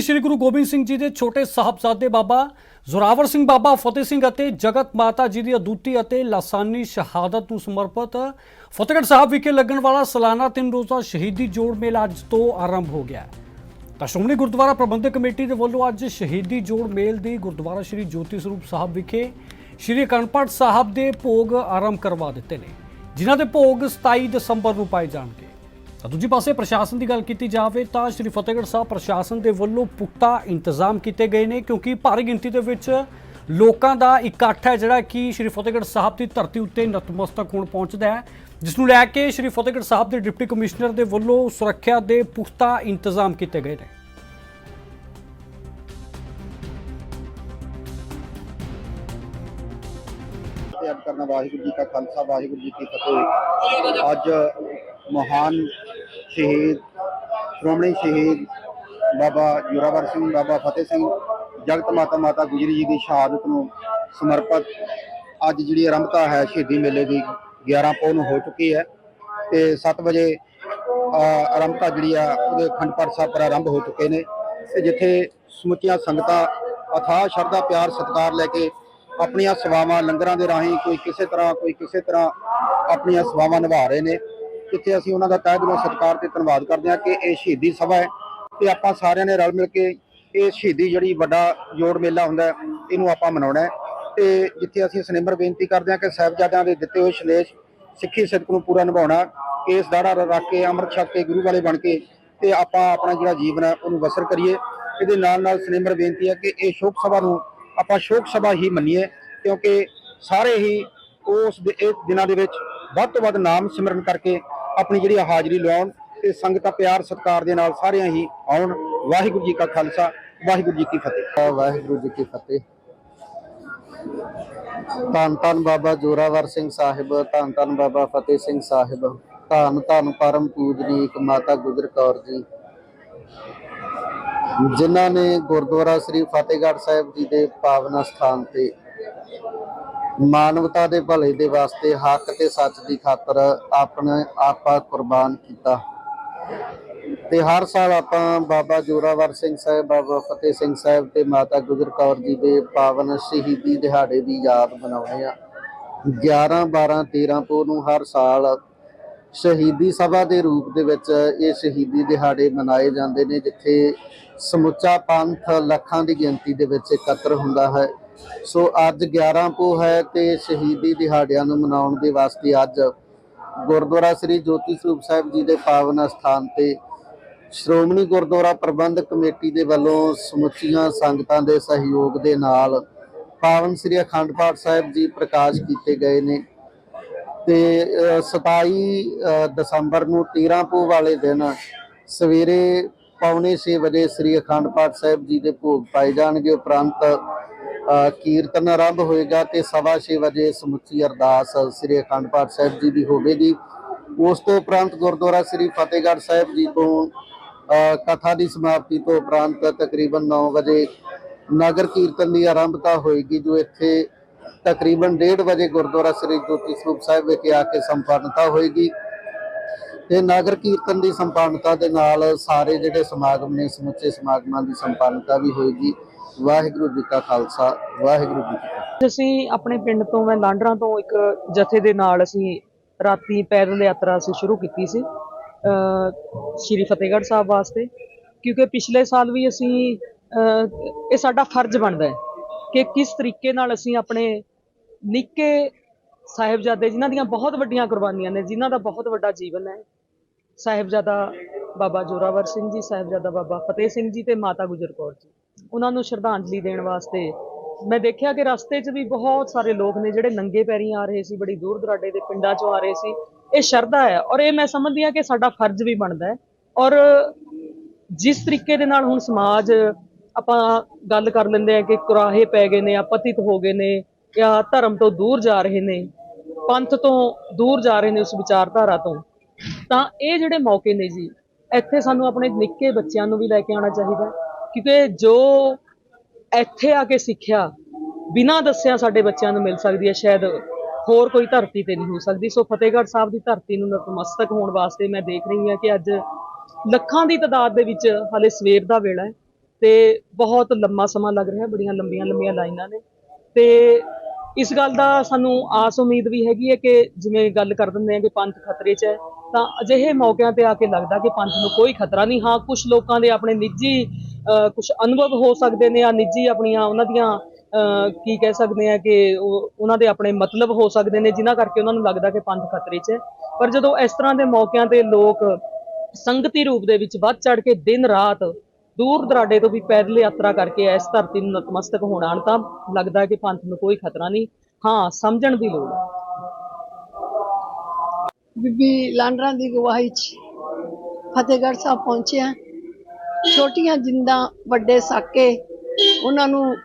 ਸ਼੍ਰੀ ਗੁਰੂ ਗੋਬਿੰਦ ਸਿੰਘ ਜੀ ਦੇ ਛੋਟੇ ਸਾਹਿਬਜ਼ਾਦੇ ਬਾਬਾ ਜ਼ੋਰਾਵਰ ਸਿੰਘ ਬਾਬਾ ਫਤਿਹ ਸਿੰਘ ਅਤੇ ਜਗਤ ਮਾਤਾ ਜੀ ਦੀ ਅਦੁੱਤੀ ਅਤੇ ਲਾਸਾਨੀ ਸ਼ਹਾਦਤ ਨੂੰ ਸਮਰਪਿਤ ਫਤਿਹਗੜ੍ਹ ਸਾਹਿਬ ਵਿਖੇ ਲੱਗਣ ਵਾਲਾ ਸਾਲਾਨਾ ਤਿੰਨ ਰੋਜ਼ਾ ਸ਼ਹੀਦੀ ਜੋੜ ਮੇਲਾ ਅੱਜ ਤੋਂ ਆਰੰਭ ਹੋ ਗਿਆ ਤਾਂ ਸ਼੍ਰੋਮਣੀ ਗੁਰਦੁਆਰਾ ਪ੍ਰਬੰਧਕ ਕਮੇਟੀ ਦੇ ਵੱਲੋਂ ਅੱਜ ਸ਼ਹੀਦੀ ਜੋੜ ਮੇਲ ਦੀ ਗੁਰਦੁਆਰਾ ਸ਼੍ਰੀ ਜੋਤੀ ਸਰੂਪ ਸਾਹਿਬ ਵਿਖੇ ਸ਼੍ਰੀ ਅਖੰਡ ਪਾਠ ਸਾਹਿਬ ਦੇ ਭੋਗ ਆਰੰਭ ਕਰਵਾ ਦਿੱਤੇ ਨੇ, ਜਿਨ੍ਹਾਂ ਦੇ ਭੋਗ 27 ਦਸੰਬਰ ਨੂੰ ਪਾਏ ਜਾਣਗੇ। ਤਾਂ ਦੂਜੀ ਪਾਸੇ ਪ੍ਰਸ਼ਾਸਨ ਦੀ ਗੱਲ ਕੀਤੀ ਜਾਵੇ ਤਾਂ ਸ਼੍ਰੀ ਫਤਿਹਗੜ੍ਹ ਸਾਹਿਬ ਪ੍ਰਸ਼ਾਸਨ ਦੇ ਵੱਲੋਂ ਪੁਖਤਾ ਇੰਤਜ਼ਾਮ ਕੀਤੇ ਗਏ ਨੇ ਕਿਉਂਕਿ ਭਾਰੀ ਗਿਣਤੀ ਦੇ ਵਿੱਚ ਲੋਕਾਂ ਦਾ ਇਕੱਠ ਹੈ, ਜਿਹੜਾ ਕਿ ਸ਼੍ਰੀ ਫਤਿਹਗੜ੍ਹ ਸਾਹਿਬ ਦੀ ਧਰਤੀ ਉੱਤੇ ਨਤਮਸਤਕ ਹੋਣ ਪਹੁੰਚਦਾ ਹੈ, ਜਿਸ ਨੂੰ ਲੈ ਕੇ ਸ਼੍ਰੀ ਫਤਿਹਗੜ੍ਹ ਸਾਹਿਬ ਦੇ ਡਿਪਟੀ ਕਮਿਸ਼ਨਰ ਦੇ ਵੱਲੋਂ ਸੁਰੱਖਿਆ ਦੇ ਪੁਖਤਾ ਇੰਤਜ਼ਾਮ ਕੀਤੇ ਗਏ ਨੇ। ਯਾਦ ਕਰਨਾ ਵਾਹਿਗੁਰੂ ਜੀ ਕਾ ਖਾਲਸਾ ਵਾਹਿਗੁਰੂ ਜੀ ਕੀ ਫਤਿਹ ਅੱਜ ਮਹਾਨ ਸ਼ਹੀਦ, ਸ਼੍ਰੋਮਣੀ ਸ਼ਹੀਦ ਬਾਬਾ ਜੋਰਾਵਰ ਸਿੰਘ, ਬਾਬਾ ਫਤਿਹ ਸਿੰਘ, ਜਗਤ ਮਾਤਾ ਮਾਤਾ ਗੁਜਰੀ ਜੀ ਦੀ ਸ਼ਹਾਦਤ ਨੂੰ ਸਮਰਪਿਤ ਅੱਜ ਜਿਹੜੀ ਆਰੰਭਤਾ ਹੈ ਸ਼ਹੀਦੀ ਮੇਲੇ ਦੀ 11 ਪੌ ਨੂੰ ਹੋ ਚੁੱਕੀ ਹੈ ਤੇ 7 ਵਜੇ ਆਰੰਭਤਾ ਜਿਹੜੀ ਆ ਉਹਦੇ ਅਖੰਡ ਪਾਠ ਸਾਹਿਬ ਪ੍ਰਾਰੰਭ ਹੋ ਚੁੱਕੇ ਨੇ ਤੇ ਜਿੱਥੇ ਸਮੁੱਚੀਆਂ ਸੰਗਤਾਂ ਅਥਾਹ ਸ਼ਰਧਾ, ਪਿਆਰ, ਸਤਿਕਾਰ ਲੈ ਕੇ ਆਪਣੀਆਂ ਸੇਵਾਵਾਂ ਲੰਗਰਾਂ ਦੇ ਰਾਹੀਂ ਕੋਈ ਕਿਸੇ ਤਰ੍ਹਾਂ, ਕੋਈ ਕਿਸੇ ਤਰ੍ਹਾਂ ਆਪਣੀਆਂ ਸੇਵਾਵਾਂ ਨਿਭਾ ਰਹੇ ਨੇ। ਜਿੱਥੇ ਅਸੀਂ ਉਹਨਾਂ ਦਾ ਤਹਿ ਦਿਲੋਂ ਸਤਿਕਾਰ ਤੇ ਧੰਨਵਾਦ ਕਰਦੇ ਹਾਂ ਕਿ ਇਹ ਸ਼ਹੀਦੀ ਸਭਾ ਹੈ ਤੇ ਆਪਾਂ ਸਾਰਿਆਂ ਨੇ ਰਲ ਮਿਲ ਕੇ ਇਹ ਸ਼ਹੀਦੀ ਜਿਹੜੀ ਵੱਡਾ ਜੋੜ ਮੇਲਾ ਹੁੰਦਾ ਇਹਨੂੰ ਆਪਾਂ ਮਨਾਉਣਾ ਹੈ। ਤੇ ਜਿੱਥੇ ਅਸੀਂ ਸਨੇਮਰ ਬੇਨਤੀ ਕਰਦੇ ਹਾਂ ਕਿ ਸਾਹਿਬਜ਼ਾਦਿਆਂ ਦੇ ਦਿੱਤੇ ਹੋਏ ਸੰਦੇਸ਼ ਸਿੱਖੀ ਸਿੱਖ ਨੂੰ ਪੂਰਾ ਨਿਭਾਉਣਾ, ਕੇਸ ਦਾੜਾ ਰੱਖ ਕੇ, ਅੰਮ੍ਰਿਤ ਛਕ ਕੇ, ਗੁਰੂ ਵਾਲੇ ਬਣ ਕੇ ਤੇ ਆਪਾਂ ਆਪਣਾ ਜਿਹੜਾ ਜੀਵਨ ਹੈ ਉਹਨੂੰ ਬਸਰ ਕਰੀਏ। ਇਹਦੇ ਨਾਲ ਨਾਲ ਸਨੇਮਰ ਬੇਨਤੀ ਹੈ ਕਿ ਇਹ ਸ਼ੋਕ ਸਭਾ ਨੂੰ ਆਪਾਂ ਸ਼ੋਕ ਸਭਾ ਹੀ ਮੰਨੀਏ ਕਿਉਂਕਿ ਸਾਰੇ ਹੀ ਉਸ ਦੇ ਦਿਨਾਂ ਦੇ ਵਿੱਚ ਵੱਧ ਤੋਂ ਵੱਧ ਨਾਮ ਸਿਮਰਨ ਕਰਕੇ ਆਪਣੀ ਜਿਹੜੀ ਹਾਜ਼ਰੀ ਲਾਉਣ ਤੇ ਸੰਗਤਾਂ ਪਿਆਰ ਸਤਿਕਾਰ ਦੇ ਨਾਲ ਸਾਰਿਆਂ ਹੀ ਆਉਣ। ਵਾਹਿਗੁਰੂ ਜੀ ਕਾ ਖਾਲਸਾ, ਵਾਹਿਗੁਰੂ ਜੀ ਕੀ ਫਤਿਹ। ਵਾਹਿਗੁਰੂ ਜੀ ਕੀ ਫਤਿਹ। ਧੰਨ ਧੰਨ ਬਾਬਾ ਜੋਰਾਵਰ ਸਿੰਘ ਸਾਹਿਬ, ਧੰਨ ਧੰਨ ਬਾਬਾ ਫਤਿਹ ਸਿੰਘ ਸਾਹਿਬ, ਧੰਨ ਧੰਨ ਪਰਮ ਪੂਜਨੀਕ ਮਾਤਾ ਗੁਜਰ ਕੌਰ ਜੀ। ਜਿਨ੍ਹਾਂ ਨੇ ਗੁਰਦੁਆਰਾ ਸ੍ਰੀ ਫਤਿਹਗੜ੍ਹ ਸਾਹਿਬ ਜੀ ਦੇ ਪਾਵਨ ਸਥਾਨ ਤੇ ਮਾਨਵਤਾ ਦੇ ਭਲੇ ਦੇ ਵਾਸਤੇ ਹੱਕ ਤੇ ਸੱਚ ਦੀ ਖਾਤਰ ਆਪਣੇ ਆਪਾ ਕੁਰਬਾਨ ਕੀਤਾ। ਤੇ ਹਰ ਸਾਲ ਆਪਾਂ ਬਾਬਾ ਜੋਰਾਵਰ ਸਿੰਘ ਸਾਹਿਬ, ਬਾਬਾ ਫਤਿਹ ਸਿੰਘ ਸਾਹਿਬ ਤੇ ਮਾਤਾ ਗੁਜਰ ਕੌਰ ਜੀ ਦੇ ਪਾਵਨ ਸ਼ਹੀਦੀ ਦਿਹਾੜੇ ਦੀ ਯਾਦ ਮਨਾਉਂਦੇ ਆ 11 12 13 ਪੋ ਨੂੰ ਹਰ ਸਾਲ ਸ਼ਹੀਦੀ ਸਭਾ ਦੇ ਰੂਪ ਦੇ ਵਿੱਚ ਇਹ ਸ਼ਹੀਦੀ ਦਿਹਾੜੇ ਮਨਾਏ ਜਾਂਦੇ ਨੇ, ਜਿੱਥੇ ਸਮੁੱਚਾ ਪੰਥ ਲੱਖਾਂ ਦੀ ਗਿਣਤੀ ਦੇ ਵਿੱਚ ਇਕੱਤਰ ਹੁੰਦਾ ਹੈ। ਸੋ ਅੱਜ 11 ਪੋ ਹੈ ਤੇ ਸ਼ਹੀਦੀ ਦਿਹਾੜਿਆਂ ਨੂੰ ਮਨਾਉਣ ਦੇ ਵਾਸਤੇ ਅੱਜ ਗੁਰਦੁਆਰਾ ਸ੍ਰੀ ਜੋਤੀ ਸਰੂਪ ਸਾਹਿਬ ਜੀ ਦੇ ਪਾਵਨ ਸਥਾਨ ਤੇ ਸ਼੍ਰੋਮਣੀ ਗੁਰਦੁਆਰਾ ਪ੍ਰਬੰਧਕ ਕਮੇਟੀ ਦੇ ਵੱਲੋਂ ਸਮੁੱਚੀਆਂ ਸੰਗਤਾਂ ਦੇ ਸਹਿਯੋਗ ਦੇ ਨਾਲ ਪਾਵਨ ਸ੍ਰੀ ਅਖੰਡ ਪਾਠ ਸਾਹਿਬ ਜੀ ਪ੍ਰਕਾਸ਼ ਕੀਤੇ ਗਏ ਨੇ। ਤੇ ਅ, 27 ਦਸੰਬਰ ਨੂੰ 13 ਪੋ ਵਾਲੇ ਦਿਨ ਸਵੇਰੇ ਪੌਣੇ 6 ਵਜੇ ਸ੍ਰੀ ਅਖੰਡ ਪਾਠ ਸਾਹਿਬ ਜੀ ਦੇ ਭੋਗ ਪਾਏ ਜਾਣਗੇ। ਉਪਰੰਤ ਕੀਰਤਨ ਆਰੰਭ ਹੋਏਗਾ ਤੇ ਸਵਾ ਛੇ ਵਜੇ ਸਮੁੱਚੀ ਅਰਦਾਸ ਸ੍ਰੀ ਅਖੰਡ ਪਾਠ ਸਾਹਿਬ ਜੀ ਦੀ ਹੋਵੇਗੀ। ਉਸ ਤੋਂ ਉਪਰੰਤ ਗੁਰਦੁਆਰਾ ਸ੍ਰੀ ਫਤਿਹਗੜ੍ਹ ਸਾਹਿਬ ਜੀ ਤੋਂ ਕਥਾ ਦੀ ਸਮਾਪਤੀ ਤੋਂ ਉਪਰੰਤ ਤਕਰੀਬਨ 9 ਵਜੇ ਨਗਰ ਕੀਰਤਨ ਦੀ ਆਰੰਭਤਾ ਹੋਏਗੀ, ਜੋ ਇੱਥੇ ਤਕਰੀਬਨ 1:30 ਵਜੇ ਗੁਰਦੁਆਰਾ ਸ੍ਰੀ ਜੋਤੀ ਸਰੂਪ ਸਾਹਿਬ ਵਿਖੇ ਆ ਕੇ ਸੰਪੰਨਤਾ ਹੋਏਗੀ। ਤੇ ਨਗਰ ਕੀਰਤਨ ਦੀ ਸੰਪੰਨਤਾ ਦੇ ਨਾਲ ਸਾਰੇ ਜਿਹੜੇ ਸਮਾਗਮ ਨੇ, ਸਮੁੱਚੇ ਸਮਾਗਮਾਂ ਦੀ ਸੰਪੰਨਤਾ ਵੀ ਹੋਏਗੀ। ਵਾਹਿਗੁਰੂ ਜੀ ਕਾ ਖਾਲਸਾ, ਵਾਹਿਗੁਰੂ ਜੀ ਕੀ ਅਸੀਂ ਆਪਣੇ ਪਿੰਡ ਤੋਂ, ਮੈਂ ਲਾਂਡਰਾਂ ਤੋਂ ਇੱਕ ਜਥੇ ਦੇ ਨਾਲ ਅਸੀਂ ਰਾਤੀ ਪੈਦਲ ਯਾਤਰਾ ਅਸੀਂ ਸ਼ੁਰੂ ਕੀਤੀ ਸੀ ਸ਼੍ਰੀ ਫਤਿਹਗੜ੍ਹ ਸਾਹਿਬ ਵਾਸਤੇ। ਕਿਉਂਕਿ ਪਿਛਲੇ ਸਾਲ ਵੀ ਅਸੀਂ ਇਹ ਸਾਡਾ ਫਰਜ਼ ਬਣਦਾ ਹੈ ਕਿ ਕਿਸ ਤਰੀਕੇ ਨਾਲ ਅਸੀਂ ਆਪਣੇ ਨਿੱਕੇ ਸਾਹਿਬਜ਼ਾਦੇ, ਜਿਨ੍ਹਾਂ ਦੀਆਂ ਬਹੁਤ ਵੱਡੀਆਂ ਕੁਰਬਾਨੀਆਂ ਨੇ, ਜਿਨ੍ਹਾਂ ਦਾ ਬਹੁਤ ਵੱਡਾ ਜੀਵਨ ਹੈ ਸਾਹਿਬਜ਼ਾਦਾ ਬਾਬਾ ਜੋਰਾਵਰ ਸਿੰਘ ਜੀ, ਸਾਹਿਬਜ਼ਾਦਾ ਬਾਬਾ ਫਤਿਹ ਸਿੰਘ ਜੀ ਤੇ ਮਾਤਾ ਗੁਜਰ ਕੌਰ ਜੀ। ਉਹਨਾਂ ਨੂੰ ਸ਼ਰਧਾਂਜਲੀ ਦੇਣ ਵਾਸਤੇ ਮੈਂ ਦੇਖਿਆ ਕਿ ਰਸਤੇ 'ਚ ਵੀ ਬਹੁਤ ਸਾਰੇ ਲੋਕ ਨੇ ਜਿਹੜੇ ਨੰਗੇ ਪੈਰੀਂ ਆ ਰਹੇ ਸੀ, ਬੜੀ ਦੂਰ ਦਰਾਡੇ ਦੇ ਪਿੰਡਾਂ 'ਚੋਂ ਆ ਰਹੇ ਸੀ। ਇਹ ਸ਼ਰਧਾ ਹੈ ਔਰ ਇਹ ਮੈਂ ਸਮਝਦੀ ਹਾਂ ਕਿ ਸਾਡਾ ਫਰਜ਼ ਵੀ ਬਣਦਾ ਹੈ। ਔਰ ਜਿਸ ਤਰੀਕੇ ਦੇ ਨਾਲ ਹੁਣ ਸਮਾਜ ਆਪਾਂ ਗੱਲ ਕਰ ਲੈਂਦੇ ਆ ਕਿ ਕੁਰਾਹੇ ਪੈ ਗਏ ਨੇ ਆਪਤਿਤ ਹੋ ਗਏ ਨੇ ਜਾਂ ਧਰਮ ਤੋਂ ਦੂਰ ਜਾ ਰਹੇ ਨੇ, ਪੰਥ ਤੋਂ ਦੂਰ ਜਾ ਰਹੇ ਨੇ ਉਸ ਵਿਚਾਰਧਾਰਾ ਤੋਂ ਤਾਂ ਇਹ ਜਿਹੜੇ ਮੌਕੇ ਨੇ ਜੀ, ਇੱਥੇ ਸਾਨੂੰ ਆਪਣੇ ਨਿੱਕੇ ਬੱਚਿਆਂ ਨੂੰ ਵੀ ਲੈ ਕੇ ਆਉਣਾ ਚਾਹੀਦਾ ਕਿਉਂਕਿ ਜੋ ਇੱਥੇ ਆ ਕੇ ਸਿੱਖਿਆ, ਬਿਨਾਂ ਦੱਸਿਆ ਸਾਡੇ ਬੱਚਿਆਂ ਨੂੰ ਮਿਲ ਸਕਦੀ ਹੈ, ਸ਼ਾਇਦ ਹੋਰ ਕੋਈ ਧਰਤੀ ਤੇ ਨਹੀਂ ਹੋ ਸਕਦੀ। ਸੋ ਫਤਿਹਗੜ੍ਹ ਸਾਹਿਬ ਦੀ ਧਰਤੀ ਨੂੰ ਨਤਮਸਤਕ ਹੋਣ ਵਾਸਤੇ ਮੈਂ ਦੇਖ ਰਹੀ ਹਾਂ ਕਿ ਅੱਜ ਲੱਖਾਂ ਦੀ ਤਾਦਾਦ ਦੇ ਵਿੱਚ ਹਾਲੇ ਸਵੇਰ ਦਾ ਵੇਲਾ ਹੈ ਤੇ ਬਹੁਤ ਲੰਮਾ ਸਮਾਂ ਲੱਗ ਰਿਹਾ, ਬੜੀਆਂ ਲੰਬੀਆਂ ਲੰਬੀਆਂ ਲਾਈਨਾਂ ਨੇ। ਤੇ ਇਸ ਗੱਲ ਦਾ ਸਾਨੂੰ ਆਸ ਉਮੀਦ ਵੀ ਹੈਗੀ ਹੈ ਕਿ ਜਿਵੇਂ ਗੱਲ ਕਰ ਦਿੰਦੇ ਆ ਕਿ ਪੰਥ ਖਤਰੇ 'ਚ ਹੈ ਤਾਂ ਅਜਿਹੇ ਮੌਕਿਆਂ ਤੇ ਆ ਕੇ ਲੱਗਦਾ ਕਿ ਪੰਥ ਨੂੰ ਕੋਈ ਖਤਰਾ ਨਹੀਂ। ਹਾਂ ਕੁਝ ਲੋਕਾਂ ਦੇ ਆਪਣੇ ਨਿੱਜੀ ਕੁਝ ਅਨੁਭਵ ਹੋ ਸਕਦੇ ਨੇ ਆ ਨਿੱਜੀ ਆਪਣੀਆਂ ਉਹਨਾਂ ਦੀਆਂ ਅਹ, ਕੀ ਕਹਿ ਸਕਦੇ ਆ ਕਿ ਉਹ ਉਹਨਾਂ ਦੇ ਆਪਣੇ ਮਤਲਬ ਹੋ ਸਕਦੇ ਨੇ ਜਿਨ੍ਹਾਂ ਕਰਕੇ ਉਹਨਾਂ ਨੂੰ ਲੱਗਦਾ ਕਿ ਪੰਥ ਖਤਰੇ 'ਚ ਹੈ। ਪਰ ਜਦੋਂ ਇਸ ਤਰ੍ਹਾਂ ਦੇ ਮੌਕਿਆਂ ਤੇ ਲੋਕ ਸੰਗਤੀ ਰੂਪ ਦੇ ਵਿੱਚ ਵੱਧ ਚੜ ਕੇ ਦਿਨ ਰਾਤ ਦੂਰ ਦਰਾਡੇ ਤੋਂ ਵੀ ਪੈਦਲ ਯਾਤਰਾ ਕਰਕੇ ਇਸ ਧਰਤੀ ਨੂੰ ਨਤਮਸਤਕ ਹੋਣ ਆਉਣ ਤਾਂ ਲੱਗਦਾ ਕਿ ਪੰਥ ਨੂੰ ਕੋਈ ਖਤਰਾ ਨਹੀਂ। ਹਾਂ, ਸਮਝਣ ਦੀ ਲੋੜ ਹੈ। ਬੀਬੀ ਲਾਂਡਰਾਂ ਦੀ ਗਵਾਹੀ 'ਚ ਫਤਿਹਗੜ੍ਹ ਸਾਹਿਬ ਪਹੁੰਚੇ ਹਾਂ। ਛੋਟੀਆਂ ਜਿੰਦਾਂ ਵੱਡੇ ਸਾਕੇ, ਉਹਨਾਂ ਨੂੰ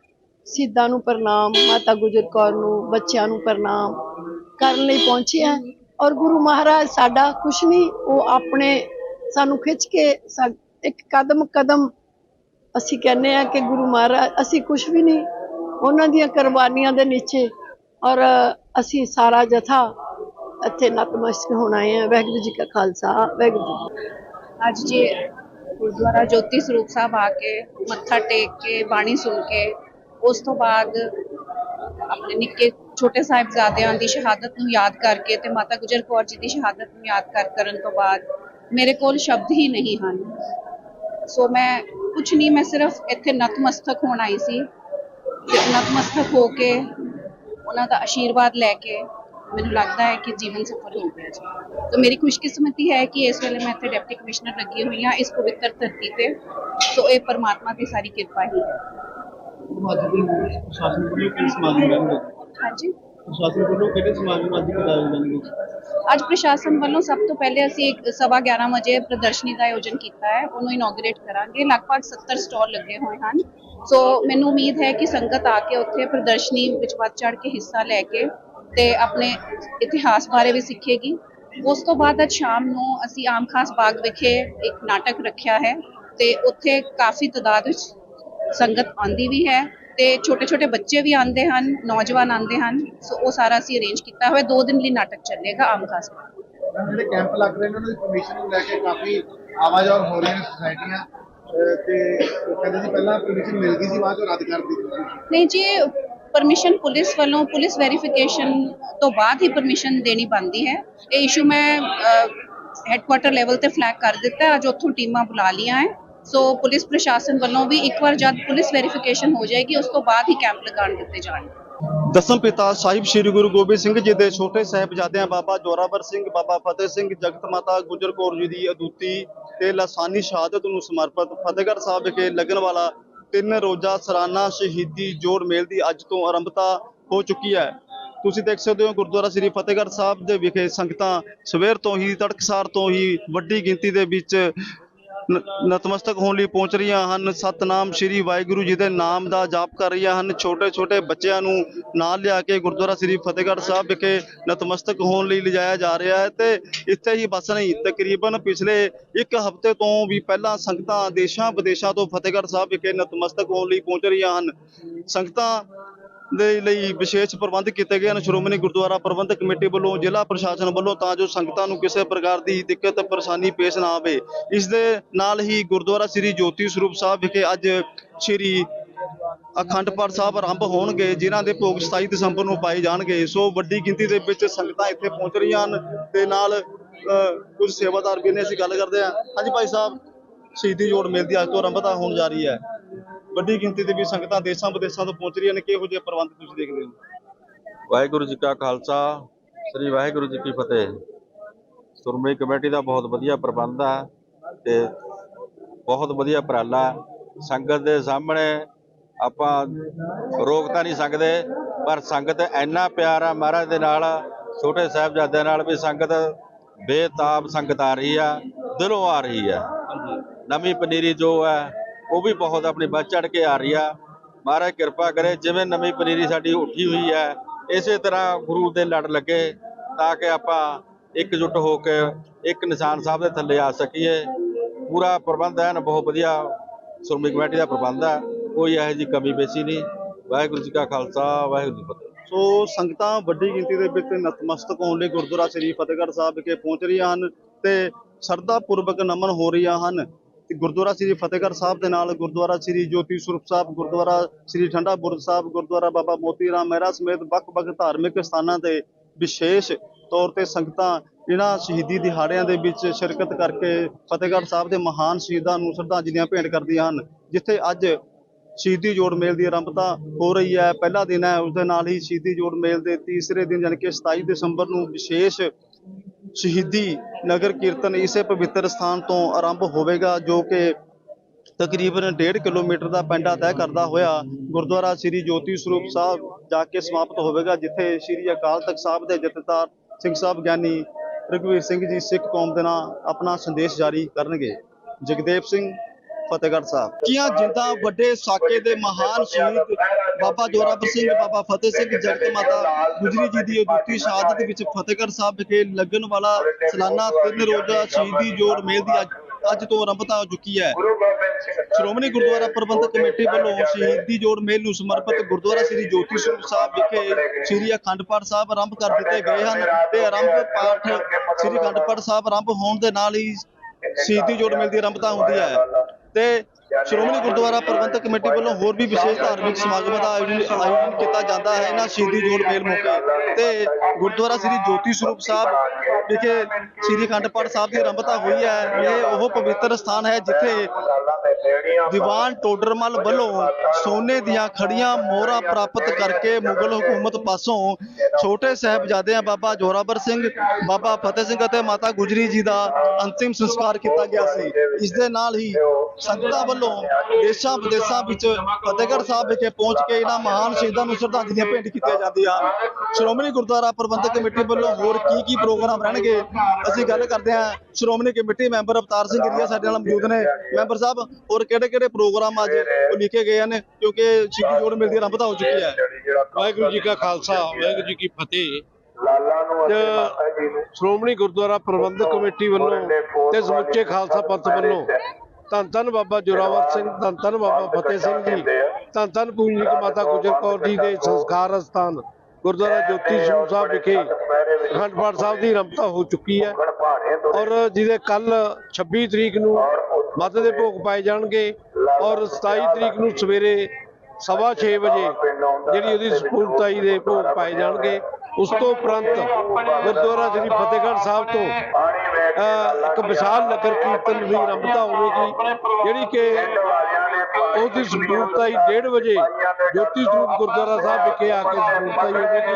ਸਿੱਧਾਂ ਨੂੰ ਪ੍ਰਣਾਮ, ਮਾਤਾ ਗੁਜਰ ਕੌਰ ਨੂੰ, ਬੱਚਿਆਂ ਨੂੰ ਪ੍ਰਣਾਮ ਕਰਨ ਲਈ ਪਹੁੰਚੇ ਹਾਂ। ਔਰ ਗੁਰੂ ਮਹਾਰਾਜ ਸਾਡਾ ਕੁਛ ਨਹੀਂ, ਉਹ ਆਪਣੇ ਸਾਨੂੰ ਖਿੱਚ ਕੇ ਇੱਕ ਕਦਮ ਕਦਮ ਅਸੀਂ ਕਹਿੰਦੇ ਆ ਕਿ ਗੁਰੂ ਮਹਾਰਾਜ, ਅਸੀਂ ਕੁਛ ਵੀ ਨਹੀਂ, ਉਹਨਾਂ ਦੀਆਂ ਕੁਰਬਾਨੀਆਂ ਦੇ ਨੀਚੇ ਔਰ ਅਸੀਂ ਸਾਰਾ ਜਥਾ ਇੱਥੇ ਨਤਮਸਤਕ ਹੋਣ ਆਏ ਵਾਹਿਗੁਰੂ ਜੀ ਕਾ ਖਾਲਸਾ, ਵਾਹਿਗੁਰੂ ਅੱਜ ਜੀ ਗੁਰਦੁਆਰਾ ਜੋਤੀ ਸਰੂਪ ਸਾਹਿਬ ਆ ਕੇ ਮੱਥਾ ਟੇਕ ਕੇ, ਬਾਣੀ ਸੁਣ ਕੇ, ਉਸ ਤੋਂ ਬਾਅਦ ਆਪਣੇ ਨਿੱਕੇ ਛੋਟੇ ਸਾਹਿਬਜ਼ਾਦਿਆਂ ਦੀ ਸ਼ਹਾਦਤ ਨੂੰ ਯਾਦ ਕਰਕੇ ਤੇ ਮਾਤਾ ਗੁਜਰ ਕੌਰ ਜੀ ਦੀ ਸ਼ਹਾਦਤ ਨੂੰ ਯਾਦ ਕਰ ਕਰਨ ਤੋਂ ਬਾਅਦ ਮੇਰੇ ਕੋਲ ਸ਼ਬਦ ਹੀ ਨਹੀਂ ਹਨ। ਸੋ ਮੈਂ ਕੁਝ ਨਹੀਂ ਮੈਂ ਸਿਰਫ ਇੱਥੇ ਨਤਮਸਤਕ ਹੋਣ ਆਈ ਸੀ। ਤੇ ਨਤਮਸਤਕ ਹੋ ਕੇ ਉਹਨਾਂ ਦਾ ਆਸ਼ੀਰਵਾਦ ਲੈ ਕੇ ਮੈਨੂੰ ਲੱਗਦਾ ਹੈ ਕਿ ਜੀਵਨ ਸਫਲ ਹੋ ਗਿਆ ਜੀ। ਤਾਂ ਮੇਰੀ ਖੁਸ਼ਕਿਸਮਤੀ ਹੈ ਕਿ ਇਸ ਵੇਲੇ ਮੈਂ ਇੱਥੇ ਡਿਪਟੀ ਕਮਿਸ਼ਨਰ ਲੱਗੀ ਹੋਈ ਹਾਂ ਇਸ ਪਵਿੱਤਰ ਧਰਤੀ ਤੇ। ਸੋ ਇਹ ਪਰਮਾਤਮਾ ਦੀ ਸਾਰੀ ਕਿਰਪਾ ਹੀ ਹੈ। ਹਾਂਜੀ। ਪ੍ਰਸ਼ਾਸਨ ਵੱਲੋਂ ਕਿਹੜੇ ਸਮਾਗਮ ਅੱਜ ਕਰਾਏ ਜਾਣਗੇ? ਅੱਜ ਪ੍ਰਸ਼ਾਸਨ ਵੱਲੋਂ ਸਭ ਤੋਂ ਪਹਿਲੇ ਅਸੀਂ ਇੱਕ ਸਵਾ 11 ਵਜੇ ਪ੍ਰਦਰਸ਼ਨੀ ਦਾ ਆਯੋਜਨ ਕੀਤਾ ਹੈ। ਉਹਨੂੰ ਇਨੋਗਰੇਟ ਕਰਾਂਗੇ। ਲਗਭਗ 70 ਸਟਾਲ ਲੱਗੇ ਹੋਏ ਹਨ। ਸੋ ਮੈਨੂੰ ਉਮੀਦ ਹੈ ਕਿ ਸੰਗਤ ਆ ਕੇ ਉੱਥੇ ਪ੍ਰਦਰਸ਼ਨੀ ਵਿੱਚ ਵੱਧ ਚੜ ਕੇ ਹਿੱਸਾ ਲੈ ਕੇ ਤੇ ਆਪਣੇ ਇਤਿਹਾਸ ਬਾਰੇ ਵੀ ਸਿੱਖੇਗੀ। ਉਸ ਤੋਂ ਬਾਅਦ ਅੱਜ ਸ਼ਾਮ ਨੂੰ ਅਸੀਂ ਆਮ ਖਾਸ ਬਾਗ ਵਿਖੇ ਇੱਕ ਨਾਟਕ ਰੱਖਿਆ ਹੈ ਤੇ ਉੱਥੇ ਕਾਫੀ ਤਾਦਾਦ ਵਿੱਚ ਸੰਗਤ ਆਉਂਦੀ ਵੀ ਹੈ। ਤੇ ਛੋਟੇ ਛੋਟੇ ਬੱਚੇ ਵੀ ਆਉਂਦੇ ਹਨ ਨੌਜਵਾਨ ਆਉਂਦੇ ਹਨ ਸੋ ਉਹ ਸਾਰਾ ਅਸੀਂ ਅਰੇਂਜ ਕੀਤਾ ਹੋਇਆ ਦੋ ਦਿਨ ਲਈ ਨਾਟਕ ਚੱਲੇਗਾ ਆਮ ਖਾਸ ਜਿਹੜੇ ਕੈਂਪ ਲੱਗ ਰਹੇ ਨੇ ਉਹਨਾਂ ਦੀ ਪਰਮਿਸ਼ਨ ਨੂੰ ਲੈ ਕੇ ਕਾਫੀ ਆਵਾਜ਼ਾਰ ਹੋ ਰਹੀਆਂ ਨੇ ਸੁਸਾਇਟੀਆਂ ਤੇ ਕਹਿੰਦੇ ਸੀ ਪਹਿਲਾਂ ਪਰਮਿਸ਼ਨ ਮਿਲ ਗਈ ਸੀ ਬਾਅਦ ਚੋਂ ਰੱਦ ਕਰ ਦਿੱਤੀ ਨਹੀਂ ਜੀ ਪਰਮਿਸ਼ਨ ਪੁਲਿਸ ਵੱਲੋਂ ਪੁਲਿਸ ਵੈਰੀਫਿਕੇਸ਼ਨ ਤੋਂ ਬਾਅਦ ਹੀ ਪਰਮਿਸ਼ਨ ਦੇਣੀ ਬਣਦੀ ਹੈ। ਇਹ ਇਸ਼ੂ ਮੈਂ ਹੈੱਡਕੁਆਟਰ ਲੈਵਲ ਤੇ ਫਲੈਗ ਕਰ ਦਿੱਤਾ। ਅੱਜ ਉੱਥੋਂ ਟੀਮਾਂ ਬੁਲਾ ਲੀਆਂ ਹੈ। ਸੋ ਪੁਲਿਸ ਪ੍ਰਸ਼ਾਸਨ ਵੱਲੋਂ ਵੀ ਇੱਕ ਵਾਰ ਜਦ ਪੁਲਿਸ ਵੈਰੀਫਿਕੇਸ਼ਨ ਹੋ ਜਾਏਗੀ, ਉਸ ਤੋਂ ਬਾਅਦ ਹੀ ਕੈਂਪ ਲਗਾਉਣ ਦਿੱਤੇ ਜਾਣਗੇ। ਦਸਮ ਪਿਤਾ ਸਾਹਿਬ ਸ੍ਰੀ ਗੁਰੂ ਗੋਬਿੰਦ ਸਿੰਘ ਜੀ ਦੇ ਛੋਟੇ ਸਾਹਿਬਜ਼ਾਦਿਆਂ ਬਾਬਾ ਜੋਰਾਵਰ ਸਿੰਘ, ਬਾਬਾ ਫਤਿਹ ਸਿੰਘ, ਜਗਤ ਮਾਤਾ ਗੁਜਰ ਕੌਰ ਜੀ ਦੀ ਅਦੁੱਤੀ ਤੇ ਲਾਸਾਨੀ ਸ਼ਹਾਦਤ ਨੂੰ ਸਮਰਪਿਤ ਫਤਿਹਗੜ੍ਹ ਸਾਹਿਬ ਵਿਖੇ ਲੱਗਣ ਵਾਲਾ ਤਿੰਨ ਰੋਜ਼ਾ ਸਲਾਨਾ ਸ਼ਹੀਦੀ ਜੋੜ ਮੇਲ ਦੀ ਅੱਜ ਤੋਂ ਆਰੰਭਤਾ ਹੋ ਚੁੱਕੀ ਹੈ। ਤੁਸੀਂ ਦੇਖ ਸਕਦੇ ਹੋ ਗੁਰਦੁਆਰਾ ਸ੍ਰੀ ਫਤਿਹਗੜ੍ਹ ਸਾਹਿਬ ਦੇ ਵਿਖੇ ਸੰਗਤਾਂ ਸਵੇਰ ਤੋਂ ਹੀ, ਤੜਕਸਾਰ ਤੋਂ ਹੀ ਵੱਡੀ ਗਿਣਤੀ ਦੇ ਵਿੱਚ ਨਤਮਸਤਕ ਹੋਣ ਲਈ ਪਹੁੰਚ ਰਹੀਆਂ ਹਨ। ਸਤਨਾਮ ਸ੍ਰੀ ਵਾਹਿਗੁਰੂ ਜੀ ਦੇ ਨਾਮ ਦਾ ਜਾਪ ਕਰ ਰਹੀਆਂ ਹਨ। ਛੋਟੇ ਛੋਟੇ ਬੱਚਿਆਂ ਨੂੰ ਨਾਲ ਲਿਆ ਕੇ ਗੁਰਦੁਆਰਾ ਸ੍ਰੀ ਫਤਿਹਗੜ੍ਹ ਸਾਹਿਬ ਵਿਖੇ ਨਤਮਸਤਕ ਹੋਣ ਲਈ ਲਿਜਾਇਆ ਜਾ ਰਿਹਾ ਹੈ ਤੇ ਇੱਥੇ ਹੀ ਬਸ ਨਹੀਂ, ਤਕਰੀਬਨ ਪਿਛਲੇ ਇੱਕ ਹਫ਼ਤੇ ਤੋਂ ਵੀ ਪਹਿਲਾਂ ਸੰਗਤਾਂ ਦੇਸ਼ਾਂ ਵਿਦੇਸ਼ਾਂ ਤੋਂ ਫਤਿਹਗੜ੍ਹ ਸਾਹਿਬ ਵਿਖੇ ਨਤਮਸਤਕ ਹੋਣ ਲਈ ਪਹੁੰਚ ਰਹੀਆਂ ਹਨ। ਸੰਗਤਾਂ ਦੇ ਲਈ ਵਿਸ਼ੇਸ਼ ਪ੍ਰਬੰਧ ਕੀਤੇ ਗਏ ਹਨ। ਸ਼੍ਰੋਮਣੀ ਗੁਰਦੁਆਰਾ ਪ੍ਰਬੰਧਕ ਕਮੇਟੀ ਵੱਲੋਂ ਜ਼ਿਲ੍ਹਾ ਪ੍ਰਸ਼ਾਸਨ ਵੱਲੋਂ ਤਾਂ ਜੋ ਸੰਗਤਾਂ ਨੂੰ ਕਿਸੇ ਪ੍ਰਕਾਰ ਦੀ ਦਿੱਕਤ, ਪਰੇਸ਼ਾਨੀ ਪੇਸ਼ ਨਾ ਆਵੇ। ਇਸ ਦੇ ਨਾਲ ਹੀ ਗੁਰਦੁਆਰਾ ਸ੍ਰੀ ਜੋਤੀ ਸਰੂਪ ਸਾਹਿਬ ਵਿਖੇ ਅੱਜ ਸ੍ਰੀ ਅਖੰਡ ਪਾਠ ਸਾਹਿਬ ਆਰੰਭ ਹੋਣਗੇ, ਜਿਨ੍ਹਾਂ ਦੇ ਭੋਗ 27 ਦਸੰਬਰ ਨੂੰ ਪਾਏ ਜਾਣਗੇ। ਸੋ ਵੱਡੀ ਗਿਣਤੀ ਦੇ ਵਿੱਚ ਸੰਗਤਾਂ ਇੱਥੇ ਪਹੁੰਚ ਰਹੀਆਂ ਹਨ ਤੇ ਨਾਲ ਕੁਝ ਸੇਵਾਦਾਰ ਵੀ ਨੇ। ਅਸੀਂ ਗੱਲ ਕਰਦੇ ਹਾਂ। ਹਾਂਜੀ ਭਾਈ ਸਾਹਿਬ, ਸ਼ਹੀਦੀ ਜੋੜ ਮੇਲ ਦੀ ਅੱਜ ਤੋਂ ਆਰੰਭਤਾ ਹੋਣ ਜਾ ਰਹੀ ਹੈ। ਵੱਡੀ ਗਿਣਤੀ ਦੇ ਵਿੱਚ ਸੰਗਤਾਂ ਦੇਸ਼ਾਂ ਵਿਦੇਸ਼ਾਂ ਤੋਂ ਪਹੁੰਚ ਰਹੀਆਂ ਨੇ। ਕਿਹੋ ਜਿਹੇ ਪ੍ਰਬੰਧ ਤੁਸੀਂ ਦੇਖਦੇ ਹੋ? ਵਾਹਿਗੁਰੂ ਜੀ ਕਾ ਖਾਲਸਾ ਸ੍ਰੀ ਵਾਹਿਗੁਰੂ ਜੀ ਕੀ ਫਤਿਹ। ਸੁਰਮਈ ਕਮੇਟੀ ਦਾ ਬਹੁਤ ਵਧੀਆ ਪ੍ਰਬੰਧ ਆ ਤੇ ਬਹੁਤ ਵਧੀਆ ਉਪਰਾਲਾ। ਸੰਗਤ ਦੇ ਸਾਹਮਣੇ ਆਪਾਂ ਰੋਕ ਤਾਂ ਨਹੀਂ ਸਕਦੇ ਪਰ ਸੰਗਤ ਇੰਨਾ ਪਿਆਰ ਆ ਮਹਾਰਾਜ ਦੇ ਨਾਲ ਛੋਟੇ ਸਾਹਿਬਜ਼ਾਦਿਆਂ ਨਾਲ ਵੀ ਸੰਗਤ ਬੇਤਾਬ ਸੰਗਤ ਆ ਰਹੀ ਆ ਦਿਲੋਂ ਆ ਰਹੀ ਆ। ਨਵੀਂ ਪਨੀਰੀ ਜੋ ਹੈ ਉਹ ਵੀ ਬਹੁਤ ਆਪਣੀ ਵੱਧ ਚੜ ਕੇ ਆ ਰਹੀ ਆ। ਮਹਾਰਾਜ ਕਿਰਪਾ ਕਰੇ, ਜਿਵੇਂ ਨਵੀਂ ਪਨੀਰੀ ਸਾਡੀ ਉੱਠੀ ਹੋਈ ਹੈ, ਇਸੇ ਤਰ੍ਹਾਂ ਗੁਰੂ ਦੇ ਲੜ ਲੱਗੇ ਤਾਂ ਕਿ ਆਪਾਂ ਇਕਜੁੱਟ ਹੋ ਕੇ ਇੱਕ ਨਿਸ਼ਾਨ ਸਾਹਿਬ ਦੇ ਥੱਲੇ ਆ ਸਕੀਏ। ਪੂਰਾ ਪ੍ਰਬੰਧ ਹੈ ਨਾ ਬਹੁਤ ਵਧੀਆ ਸ਼੍ਰੋਮਣੀ ਕਮੇਟੀ ਦਾ ਪ੍ਰਬੰਧ ਹੈ ਕੋਈ ਇਹੋ ਜਿਹੀ ਕਮੀ ਪੇਸ਼ੀ ਨਹੀਂ। ਵਾਹਿਗੁਰੂ ਜੀ ਕਾ ਖਾਲਸਾ, ਵਾਹਿਗੁਰੂ ਜੀ ਕੀ ਫਤਿਹ। ਸੋ ਸੰਗਤਾਂ ਵੱਡੀ ਗਿਣਤੀ ਦੇ ਵਿੱਚ ਨਤਮਸਤਕ ਹੋਣ ਲਈ ਗੁਰਦੁਆਰਾ ਸ੍ਰੀ ਫਤਿਹਗੜ੍ਹ ਸਾਹਿਬ ਵਿਖੇ ਪਹੁੰਚ ਰਹੀਆਂ ਹਨ ਤੇ ਸਰਦਾ ਪੂਰਵਕ ਨਮਨ ਹੋ ਰਹੀਆਂ ਹਨ। ਤੇ ਗੁਰਦੁਆਰਾ ਸ੍ਰੀ ਫਤਿਹਗੜ੍ਹ ਸਾਹਿਬ ਦੇ ਨਾਲ ਗੁਰਦੁਆਰਾ ਸ੍ਰੀ ਜੋਤੀ ਸਰੂਪ ਸਾਹਿਬ, ਗੁਰਦੁਆਰਾ ਸ੍ਰੀ ਠੰਡਾ ਬੁਰਜ ਸਾਹਿਬ, ਗੁਰਦੁਆਰਾ ਬਾਬਾ ਮੋਤੀ ਰਾਮ ਮਹਿਰਾ ਸਮੇਤ ਵੱਖ-ਵੱਖ ਧਾਰਮਿਕ ਸਥਾਨਾਂ ਤੇ ਵਿਸ਼ੇਸ਼ ਤੌਰ ਤੇ ਸੰਗਤਾਂ ਇਹਨਾਂ ਸ਼ਹੀਦੀ ਦਿਹਾੜਿਆਂ ਦੇ ਵਿੱਚ ਸ਼ਿਰਕਤ ਕਰਕੇ ਫਤਿਹਗੜ੍ਹ ਸਾਹਿਬ ਦੇ ਮਹਾਨ ਸ਼ਹੀਦਾਂ ਨੂੰ ਸ਼ਰਧਾਂਜਲੀਆਂ ਭੇਂਟ ਕਰਦੀਆਂ ਹਨ, ਜਿੱਥੇ ਅੱਜ ਸ਼ਹੀਦੀ ਜੋੜ ਮੇਲ ਦੀ ਆਰੰਭਤਾ ਹੋ ਰਹੀ ਹੈ। ਪਹਿਲਾ ਦਿਨ ਹੈ, ਉਸ ਦੇ ਨਾਲ ਹੀ ਸ਼ਹੀਦੀ ਜੋੜ ਮੇਲ ਦੇ ਤੀਸਰੇ ਦਿਨ ਯਾਨੀ ਕਿ 27 ਦਸੰਬਰ ਨੂੰ ਵਿਸ਼ੇਸ਼ ਸ਼ਹੀਦੀ ਨਗਰ ਕੀਰਤਨ ਇਸੇ ਪਵਿੱਤਰ ਸਥਾਨ ਤੋਂ ਆਰੰਭ ਹੋਵੇਗਾ, ਜੋ ਕਿ ਤਕਰੀਬਨ 1.5 ਕਿਲੋਮੀਟਰ ਦਾ ਪੈਂਡਾ ਤੈਅ ਕਰਦਾ ਹੋਇਆ ਗੁਰਦੁਆਰਾ ਸ੍ਰੀ ਜੋਤੀ ਸਰੂਪ ਸਾਹਿਬ ਜਾ ਕੇ ਸਮਾਪਤ ਹੋਵੇਗਾ, ਜਿੱਥੇ ਸ੍ਰੀ ਅਕਾਲ ਤਖਤ ਸਾਹਿਬ ਦੇ ਜਥੇਦਾਰ ਸਿੰਘ ਸਾਹਿਬ ਗਿਆਨੀ ਰਘਵੀਰ ਸਿੰਘ ਜੀ ਸਿੱਖ ਕੌਮ ਦੇ ਨਾਂ ਆਪਣਾ ਸੰਦੇਸ਼ ਜਾਰੀ ਕਰਨਗੇ। ਜਗਦੇਵ ਸਿੰਘ, ਫਤਿਹਗੜ੍ਹ ਸਾਹਿਬ। ਕੀਆਂ ਜਿੰਦਾ ਵੱਡੇ ਸਾਕੇ ਦੇ ਮਹਾਨ ਸ਼ਹੀਦ ਬਾਬਾ ਜੋਰਾਵਰ ਸਿੰਘ, ਬਾਬਾ ਫਤਿਹ ਸਿੰਘ ਜਗਤ ਮਾਤਾ ਗੁਜਰੀ ਜੀ ਦੀ ਅਦੁੱਤੀ ਸ਼ਹਾਦਤ ਵਿੱਚ ਫਤਿਹਗੜ੍ਹ ਸਾਹਿਬ ਵਿਖੇ ਲੱਗਣ ਵਾਲਾ ਸਾਲਾਨਾ ਤਿੰਨ ਰੋਜ਼ਾ ਸ਼ਹੀਦੀ ਜੋੜ ਮੇਲ ਦੀ ਅੱਜ ਅੱਜ ਤੋਂ ਆਰੰਭਤਾ ਹੋ ਚੁੱਕੀ ਹੈ। ਸ਼੍ਰੋਮਣੀ ਗੁਰਦੁਆਰਾ ਪ੍ਰਬੰਧਕ ਕਮੇਟੀ ਵੱਲੋਂ ਸ਼ਹੀਦੀ ਜੋੜ ਮੇਲ ਨੂੰ ਸਮਰਪਿਤ ਗੁਰਦੁਆਰਾ ਸ੍ਰੀ ਜੋਤੀ ਸਰੂਪ ਸਾਹਿਬ ਵਿਖੇ ਸ੍ਰੀ ਅਖੰਡ ਪਾਠ ਸਾਹਿਬ ਆਰੰਭ ਕਰ ਦਿੱਤੇ ਗਏ ਹਨ ਤੇ ਆਰੰਭ ਪਾਠ ਸ੍ਰੀ ਅਖੰਡ ਪਾਠ ਸਾਹਿਬ ਆਰੰਭ ਹੋਣ ਦੇ ਨਾਲ ਹੀ ਸ਼ਹੀਦੀ ਜੋੜ ਮੇਲ ਦੀ ਆਰੰਭਤਾ ਹੁੰਦੀ ਹੈ। ਤੇ ਸ਼੍ਰੋਮਣੀ ਗੁਰਦੁਆਰਾ ਪ੍ਰਬੰਧਕ ਕਮੇਟੀ ਵੱਲੋਂ ਹੋਰ ਵੀ ਵਿਸ਼ੇਸ਼ ਧਾਰਮਿਕ ਸਮਾਗਮਾਂ ਦਾ ਆਯੋਜਨ ਕੀਤਾ ਜਾਂਦਾ ਹੈ। ਇਹਨਾਂ ਸ਼ਹੀਦੀ ਜੋੜ ਮੇਲ ਮੌਕੇ ਤੇ ਗੁਰਦੁਆਰਾ ਸ੍ਰੀ ਜੋਤੀ ਸਰੂਪ ਸਾਹਿਬ ਵਿਖੇ ਸ੍ਰੀ ਅਖੰਡ ਪਾਠ ਸਾਹਿਬ ਦੀ ਆਰੰਭਤਾ ਹੋਈ ਹੈ। ਇਹ ਉਹ ਪਵਿੱਤਰ ਸਥਾਨ ਹੈ ਜਿੱਥੇ ਦੀਵਾਨ ਟੋਡਰਮਲ ਵੱਲੋਂ ਸੋਨੇ ਦੀਆਂ ਖੜੀਆਂ ਮੋਹਰਾਂ ਪ੍ਰਾਪਤ ਕਰਕੇ ਮੁਗਲ ਹਕੂਮਤ ਪਾਸੋਂ ਛੋਟੇ ਸਾਹਿਬਜ਼ਾਦਿਆਂ ਬਾਬਾ ਜੋਰਾਵਰ ਸਿੰਘ, ਬਾਬਾ ਫਤਿਹ ਸਿੰਘ ਅਤੇ ਮਾਤਾ ਗੁਜਰੀ ਜੀ ਦਾ ਅੰਤਿਮ ਸੰਸਕਾਰ ਕੀਤਾ ਗਿਆ ਸੀ। ਇਸ ਦੇ ਨਾਲ ਹੀ ਸੰਗਤਾਂ ਵੱਲੋਂ ਦੇਸ਼ਾਂ ਵਿਦੇਸ਼ਾਂ ਵਿੱਚ ਫਤਿਹਗੜ੍ਹ ਸਾਹਿਬ ਵਿਖੇ ਪਹੁੰਚ ਕੇ ਇਹਨਾਂ ਮਹਾਨ ਸ਼ਹੀਦਾਂ ਨੂੰ ਸ਼ਰਧਾਂਜਲੀਆਂ ਭੇਂਟ ਕੀਤੀਆਂ ਜਾਂਦੀਆਂ। ਸ਼੍ਰੋਮਣੀ ਗੁਰਦੁਆਰਾ ਪ੍ਰਬੰਧਕ ਕਮੇਟੀ ਵੱਲੋਂ ਹੋਰ ਕੀ ਕੀ ਪ੍ਰੋਗਰਾਮ ਰਹਿਣਗੇ? ਅਸੀਂ ਗੱਲ ਕਰਦੇ ਹਾਂ। ਸ਼੍ਰੋਮਣੀ ਕਮੇਟੀ ਮੈਂਬਰ ਅਵਤਾਰ ਸਿੰਘ ਗਿਰੀਆ ਸਾਡੇ ਨਾਲ ਮੌਜੂਦ ਨੇ। ਮੈਂਬਰ ਸਾਹਿਬ, ਹੋਰ ਕਿਹੜੇ ਕਿਹੜੇ ਪ੍ਰੋਗਰਾਮ ਅੱਜ ਉਹ ਲਿਖੇ ਗਏ ਹਨ? ਕਿਉਂਕਿ ਸ਼ਹੀਦੀ ਜੋੜ ਮਿਲਦੀ ਆਰੰਭਤਾ ਹੋ ਚੁੱਕੀ ਹੈ। ਵਾਹਿਗੁਰੂ ਜੀ ਕਾ ਖਾਲਸਾ, ਵਾਹਿਗੁਰੂ ਜੀ ਕੀ ਫਤਿਹ। ਸ਼੍ਰੋਮਣੀ ਗੁਰਦੁਆਰਾ ਪ੍ਰਬੰਧਕ ਕਮੇਟੀ ਵੱਲੋਂ ਤੇ ਸਮੁੱਚੇ ਖਾਲਸਾ ਪੰਥ ਵੱਲੋਂ ਧੰਨ ਧੰਨ ਬਾਬਾ ਜੋਰਾਵਰ ਸਿੰਘ, ਧੰਨ ਧੰਨ ਬਾਬਾ ਫਤਿਹ ਸਿੰਘ ਜੀ, ਧੰਨ ਧੰਨ ਪੂਜਨੀਕ ਮਾਤਾ ਗੁਜਰ ਕੌਰ ਜੀ ਦੇ ਸੰਸਕਾਰ ਅਸਥਾਨ, ਗੁਰਦੁਆਰਾ ਜੋਤੀ ਸਰੂਪ ਸਾਹਿਬ ਵਿਖੇ ਅਖੰਡ ਪਾਠ ਸਾਹਿਬ ਦੀ ਆਰੰਭਤਾ ਹੋ ਚੁੱਕੀ ਹੈ ਔਰ ਜਿਹਦੇ ਕੱਲ 26 ਤਰੀਕ ਨੂੰ ਮੱਧ ਦੇ ਭੋਗ ਪਾਏ ਜਾਣਗੇ ਔਰ 27 ਤਰੀਕ ਨੂੰ ਸਵੇਰੇ ਸਵਾ ਛੇ ਵਜੇ ਜਿਹੜੀ ਉਹਦੀ ਸਪੂਰਤਾਈ ਦੇ ਭੋਗ ਪਾਏ ਜਾਣਗੇ। ਉਸ ਤੋਂ ਉਪਰੰਤ ਗੁਰਦੁਆਰਾ ਸ੍ਰੀ ਫਤਿਹਗੜ੍ਹ ਸਾਹਿਬ ਤੋਂ ਇੱਕ ਵਿਸ਼ਾਲ ਨਗਰ ਕੀਰਤਨ ਦੀ ਆਰੰਭਤਾ ਹੋਵੇਗੀ ਜਿਹੜੀ ਕਿ ਉਹਦੀ ਸਪੂਰਤਾਈ 1:30 ਵਜੇ ਜੋਤੀ ਸਰੂਪ ਗੁਰਦੁਆਰਾ ਸਾਹਿਬ ਵਿਖੇ ਆ ਕੇ ਸਪੂਰਤਾਈ ਹੋਵੇਗੀ।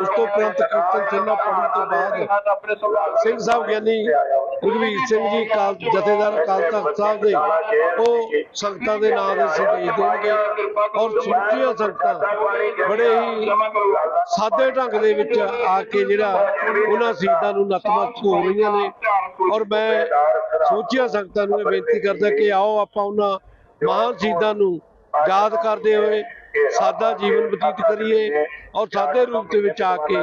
ਉਸ ਤੋਂ ਉਪਰੰਤ ਕੀਰਤਨ ਸਿੰਘਾਂ ਪੜ੍ਹਨ ਤੋਂ ਬਾਅਦ ਸਿੰਘ ਸਾਹਿਬ ਗਿਆਨੀ ਗੁਰਵੀਰ ਸਿੰਘ ਜੀ, ਕਾਲ ਜਥੇਦਾਰ ਅਕਾਲ ਤਖਤ ਸਾਹਿਬ ਦੇ, ਉਹ ਸੰਗਤਾਂ ਦੇ ਨਾਂ ਦੇ ਸੰਦੇਸ਼ ਦੇਣਗੇ। ਔਰ ਸਮੁੱਚੀਆਂ ਸੰਗਤਾਂ ਬੜੇ ਹੀ ਸਾਦੇ ਢੰਗ ਦੇ ਵਿੱਚ ਆ ਕੇ ਜਿਹੜਾ ਉਹਨਾਂ ਸ਼ਹੀਦਾਂ ਨੂੰ ਨਤਮਸਤਕ ਹੋ ਰਹੀਆਂ ਨੇ। ਔਰ ਮੈਂ ਸਮੁੱਚੀਆਂ ਸੰਗਤਾਂ ਨੂੰ ਇਹ ਬੇਨਤੀ ਕਰਦਾ ਕਿ ਆਓ ਆਪਾਂ ਉਹਨਾਂ ਮਹਾਨ ਸ਼ਹੀਦਾਂ ਨੂੰ ਯਾਦ ਕਰਦੇ ਹੋਏ ਸਾਦਾ ਜੀਵਨ ਬਤੀਤ ਕਰੀਏ ਔਰ ਸਾਦੇ ਰੂਪ ਦੇ ਵਿੱਚ ਆ ਕੇ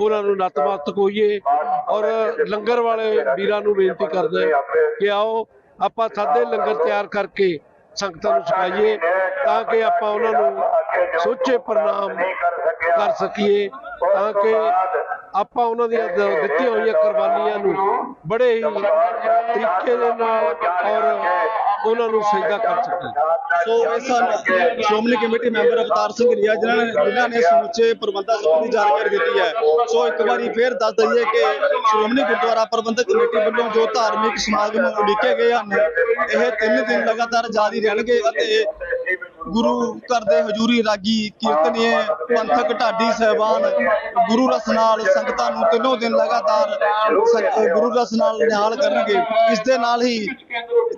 ਉਹਨਾਂ ਨੂੰ ਨਤਮਸਤਕ ਹੋਈਏ ਔਰ ਲੰਗਰ ਵਾਲੇ ਵੀਰਾਂ ਨੂੰ ਬੇਨਤੀ ਕਰਦੇ ਕਿ ਆਓ ਆਪਾਂ ਸਾਦੇ ਲੰਗਰ ਤਿਆਰ ਕਰਕੇ ਸੰਗਤਾਂ ਨੂੰ ਛਕਾਈਏ ਤਾਂ ਕਿ ਆਪਾਂ ਉਹਨਾਂ ਨੂੰ ਸੋਚੇ ਪ੍ਰਣਾਮ ਕਰ ਸਕੀਏ ਤਾਂ ਕਿ ਆਪਾਂ ਉਹਨਾਂ ਦੀਆਂ ਦ- ਦਿੱਤੀਆਂ ਹੋਈਆਂ ਕੁਰਬਾਨੀਆਂ ਨੂੰ ਬੜੇ ਹੀ ਤਰੀਕੇ ਦੇ ਨਾਲ ਔਰ ਉਹਨਾਂ ਨੂੰ ਸਜਦਾ ਕਰ ਸਕੀਏ ਸੋ ਇਹ ਸਨ ਸ਼੍ਰੋਮਣੀ ਕਮੇਟੀ ਮੈਂਬਰ ਅਵਤਾਰ ਸਿੰਘ ਰਿਆ ਜਿਨ੍ਹਾਂ ਨੇ ਜਿਨ੍ਹਾਂ ਨੇ ਸਮੁੱਚੇ ਪ੍ਰਬੰਧਾਂ ਸੰਬੰਧੀ ਜਾਣਕਾਰੀ ਦਿੱਤੀ ਹੈ। ਸੋ ਇੱਕ ਵਾਰੀ ਫੇਰ ਦੱਸ ਦਈਏ ਕਿ ਸ਼੍ਰੋਮਣੀ ਗੁਰਦੁਆਰਾ ਪ੍ਰਬੰਧਕ ਕਮੇਟੀ ਵੱਲੋਂ ਜੋ ਧਾਰਮਿਕ ਸਮਾਗਮ ਉਲੀਕੇ ਗਏ ਹਨ ਇਹ ਤਿੰਨ ਦਿਨ ਲਗਾਤਾਰ ਜਾਰੀ ਰਹਿਣਗੇ ਅਤੇ ਗੁਰੂ ਘਰ ਦੇ ਹਜ਼ੂਰੀ ਰਾਗੀ ਕੀਰਤਨੀਏ, ਪੰਥਕ ਢਾਡੀ ਸਹਿਬਾਨ, ਗੁਰੂ ਰਸ ਨਾਲ ਸੰਗਤਾਂ ਨੂੰ ਤਿੰਨੋਂ ਦਿਨ ਲਗਾਤਾਰ ਗੁਰੂ ਰਸ ਨਾਲ ਨਿਹਾਲ ਕਰਨਗੇ। ਇਸ ਦੇ ਨਾਲ ਹੀ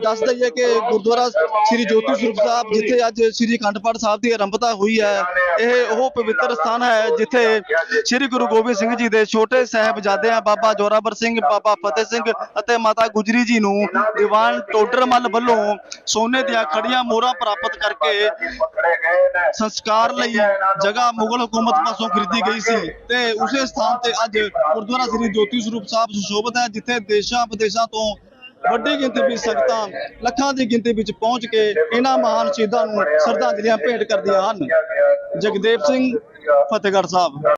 ਦੱਸ ਦਈਏ ਕਿ ਗੁਰਦੁਆਰਾ ਸ੍ਰੀ ਜੋਤੀ ਸਰੂਪ ਸਾਹਿਬ, ਜਿੱਥੇ ਅੱਜ ਸ੍ਰੀ ਅਖੰਡ ਪਾਠ ਸਾਹਿਬ ਦੀ ਆਰੰਭਤਾ ਹੋਈ ਹੈ, ਇਹ ਉਹ ਪਵਿੱਤਰ ਸਥਾਨ ਹੈ, ਜਿੱਥੇ ਸ੍ਰੀ ਗੁਰੂ ਗੋਬਿੰਦ ਸਿੰਘ ਜੀ ਦੇ ਛੋਟੇ ਸਾਹਿਬਜ਼ਾਦਿਆਂ ਬਾਬਾ ਜੋਰਾਵਰ ਸਿੰਘ, ਬਾਬਾ ਫਤਿਹ ਸਿੰਘ ਅਤੇ ਮਾਤਾ ਗੁਜਰੀ ਜੀ ਨੂੰ ਦੀਵਾਨ ਟੋਡਰਮਲ ਵੱਲੋਂ ਸੋਨੇ ਦੀਆਂ ਖੜੀਆਂ ਮੋਹਰਾਂ ਪ੍ਰਾਪਤ ਕਰਕੇ ਸੰਸਕਾਰ ਲਈ ਜਗ੍ਹਾ ਮੁਗਲ ਹਕੂਮਤ ਪਾਸੋਂ ਖਰੀਦੀ ਗਈ ਸੀ ਤੇ ਉਸੇ ਸਥਾਨ ਤੇ ਅੱਜ ਗੁਰਦੁਆਰਾ ਸ੍ਰੀ ਜੋਤੀ ਸਰੂਪ ਸਾਹਿਬ ਸੁਸ਼ੋਭਿਤ ਹੈ, ਜਿੱਥੇ ਦੇਸ਼ਾਂ ਵਿਦੇਸ਼ਾਂ ਤੋਂ ਵੱਡੀ ਗਿਣਤੀ ਵਿੱਚ ਸੰਗਤਾਂ ਲੱਖਾਂ ਦੀ ਗਿਣਤੀ ਵਿੱਚ ਪਹੁੰਚ ਕੇ ਇਹਨਾਂ ਮਹਾਨ ਸ਼ਹੀਦਾਂ ਨੂੰ ਸ਼ਰਧਾਂਜਲੀਆਂ ਭੇਟ ਕਰਦੀਆਂ ਹਨ। ਜਗਦੇਵ ਸਿੰਘ, ਫਤਿਹਗੜ੍ਹ ਸਾਹਿਬ।